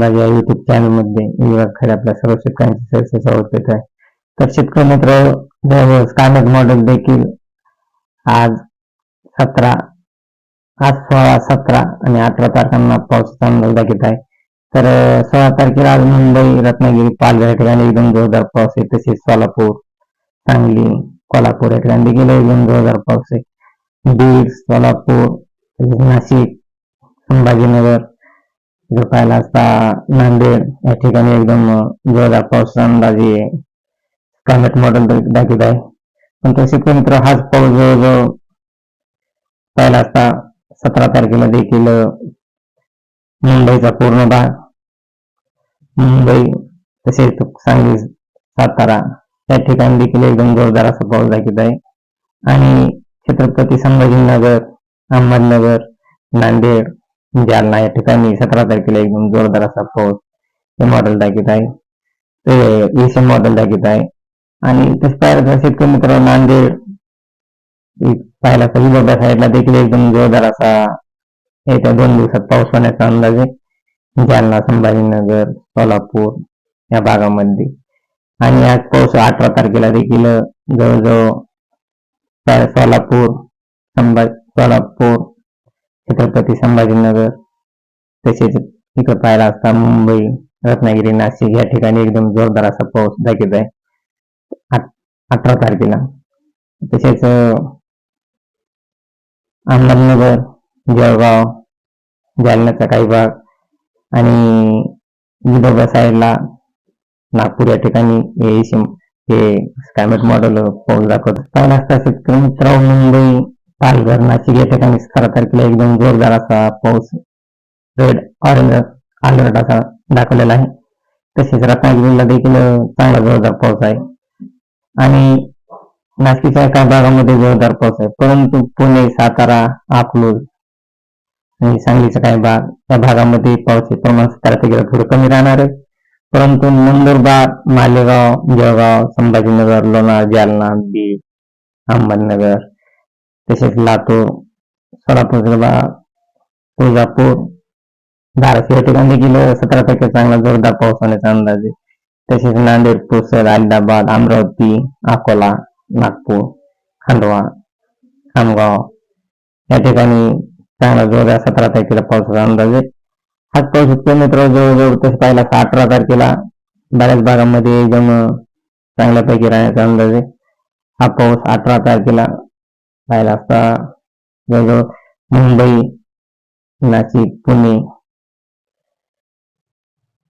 अंदाज या युट्यूब चॅनलमध्ये विभाग विभाग आपल्या सर्व शेतकऱ्यांचे सहर्ष स्वागत करत आहे. तर शेतकरी मित्र दररोज कांद्यात मॉडेल देखील आज सतरा आज सोळा सतरा आणि अठरा तारखांना पावसाचा अंदाज दाखवत आहे. तर सोळा तारखेला आज मुंबई रत्नागिरी पालघर या ठिकाणी एकदम जोरदार पाऊस आहे. तसेच सोलापूर सांगली कोल्हापूर या ठिकाणी देखील एकदम जोरदार पाऊस आहे. बीड सोलापूर नाशिक संभाजीनगर जर पाहिला असता नांदेड या ठिकाणी एकदम जोरदार पाऊस अंदाज आहे. क्लायमेट मॉडेल दाखवत आहे. पण तो शेतकरी मित्र हाच पाऊस जवळजवळ पाहिला असता सतरा तारखेला देखील मुंबईचा पूर्ण भाग. मुंबई तसेच सांगली सातारा या ठिकाणी देखील एकदम जोरदार असा पाऊस दाखवत आहे. आणि छत्रपती संभाजीनगर अहमदनगर नांदेड म्हणजे जालना या ठिकाणी सतरा तारखेला एकदम जोरदार असा पाऊस. हे मॉडेल दाखीत आहे. ते एशियन मॉडेल दाखीत आहे. आणि तसं पाहिलं तर शेतकरी मित्र नांदेड पाहिला तर विदर्भा साईडला देखील एकदम जोरदार असा येत्या दोन दिवसात पाऊस होण्याचा अंदाज आहे. जालना संभाजीनगर सोलापूर या भागामध्ये. आणि आज पाऊस अठरा तारखेला देखील जवळजवळ सोलापूर संभाजी सोलापूर छत्रपती संभाजीनगर तसेच इकडे पाहायला असता मुंबई रत्नागिरी नाशिक या ठिकाणी एकदम जोरदार असा पाऊस दाखवत आहे. अठरा तारखेला. तसेच अहमदनगर जळगाव जालन्याचा काही भाग आणि विदर्भ साईडला नागपूर या ठिकाणी हे काय मॉडेल पाऊस दाखवत पाहिला असता शेतकरी मित्र मुंबई पालघर नाशिक या ठिकाणी सतरा तारखेला एकदम जोरदार असा पाऊस रेड ऑरेंज अलर्ट असा दाखवलेला आहे. तसेच रत्नागिरीला देखील चांगला जोरदार पाऊस आहे. आणि नाशिकच्या काही भागामध्ये जोरदार पाऊस आहे. परंतु पुणे सातारा अकलूज आणि सांगलीचा काही भाग त्या भागामध्ये पावसाचे प्रमाण सतरा तारखेला थोडं कमी राहणार आहे. परंतु नंदुरबार मालेगाव जळगाव संभाजीनगर लोणार जालना बीड अहमदनगर तसेच लातूर सोलापूर जिल्हा तुळजापूर धाराशिव या ठिकाणी देखील सतरा तारखेला चांगला जोरदार पाऊस होण्याचा अंदाज आहे. तसेच नांदेड पुसद अहमदाबाद अमरावती अकोला नागपूर खांडवा खामगाव या ठिकाणी चांगला जोरदार सतरा तारखेला पावसाचा अंदाज आहे. हाच पाऊस इतके मित्र जवळजवळ तसं पाहिला तर अठरा तारखेला बऱ्याच भागामध्ये एकदम चांगल्यापैकी राहण्याचा अंदाज आहे. हा पाऊस अठरा तारखेला पाहिला असता मुंबई नाशिक पुणे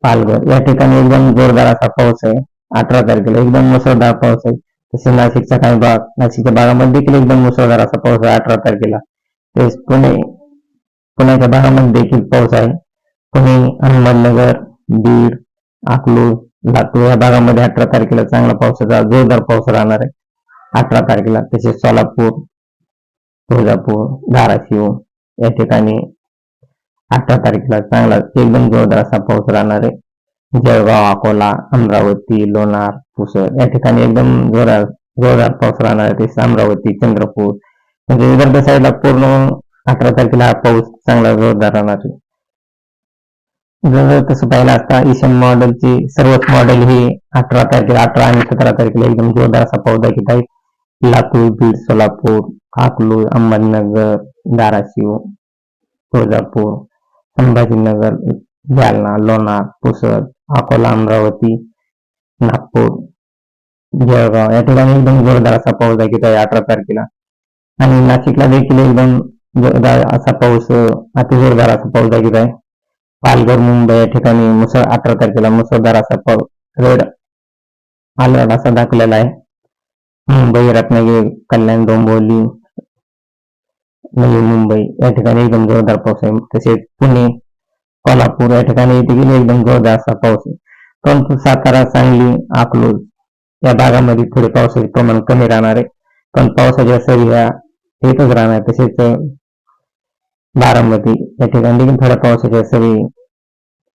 पालघर. या ठिकाणी एकदम जोरदार असा पाऊस आहे. अठरा तारखेला एकदम मुसळधार पाऊस आहे. तसेच नाशिकचा काही भाग नाशिकच्या भागामध्ये देखील एकदम मुसळधार असा पाऊस आहे अठरा तारखेला. तेच पुणे पुण्याच्या भागामध्ये देखील पाऊस आहे. पुणे अहमदनगर बीड अकलूज लातूर या भागामध्ये अठरा तारखेला चांगला पावसाचा जोरदार पाऊस राहणार आहे. अठरा तारखेला तसेच सोलापूर तुळजापूर धाराशिव या ठिकाणी अठरा तारखेला चांगला एकदम जोरदार असा पाऊस राहणार आहे. जळगाव अकोला अमरावती लोणार पुसद या ठिकाणी एकदम जोरदार जोरदार पाऊस राहणार आहे. अमरावती चंद्रपूर म्हणजे विदर्भ साईडला पूर्ण अठरा तारखेला हा पाऊस चांगला जोरदार राहणार आहे. जर तसं पाहिलं असता ईशान मॉडेलची सर्वच मॉडेल ही अठरा तारखेला अठरा आणि सतरा तारखेला एकदम जोरदार असा पाऊस दाखवत आहे लातूर बीड सोलापूर अकलूज अहमदनगर धाराशिव तुळजापूर संभाजीनगर जालना लोणार पुसद अकोला अमरावती नागपूर जळगाव. या ठिकाणी एकदम जोरदार असा पाऊस दाखवत आहे अठरा तारखेला. आणि नाशिकला देखील एकदम जोरदार असा पाऊस अति जोरदार असा पाऊस दाखवत आहे. पालघर मुंबई या ठिकाणी मुसळ अठरा तारखेला मुसळधार असा पाऊस रेड अलर्ट असा दाखवलेला आहे. मुंबई रत्नागिरी कल्याण डोंबिवली नवी मुंबई या ठिकाणी एकदम जोरदार पाऊस आहे. तसेच पुणे कोल्हापूर या ठिकाणी देखील एकदम जोरदार असा पाऊस आहे. परंतु सातारा सांगली अकलूज या भागामध्ये थोडे पावसाचे प्रमाण कमी राहणार आहे. पण पावसाच्या सरी ह्या येतच राहणार. तसेच बारामती या ठिकाणी देखील थोड्या पावसाच्या सरी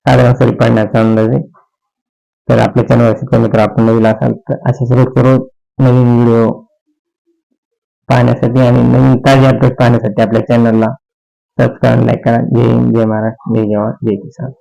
साधारण सरी पडण्याचा अंदाज आहे. तर आपल्या चॅनलवर मित्र आपण नवीन असाल तर असे सर्व करून नवीन व्हिडिओ पाहण्यासाठी आणि नवीन ताजे अपडेट पाहण्यासाठी आपल्या चॅनलला सबस्क्राईब लाईक करा. जय हिंद जय महाराष्ट्र जय जवान जय किसान.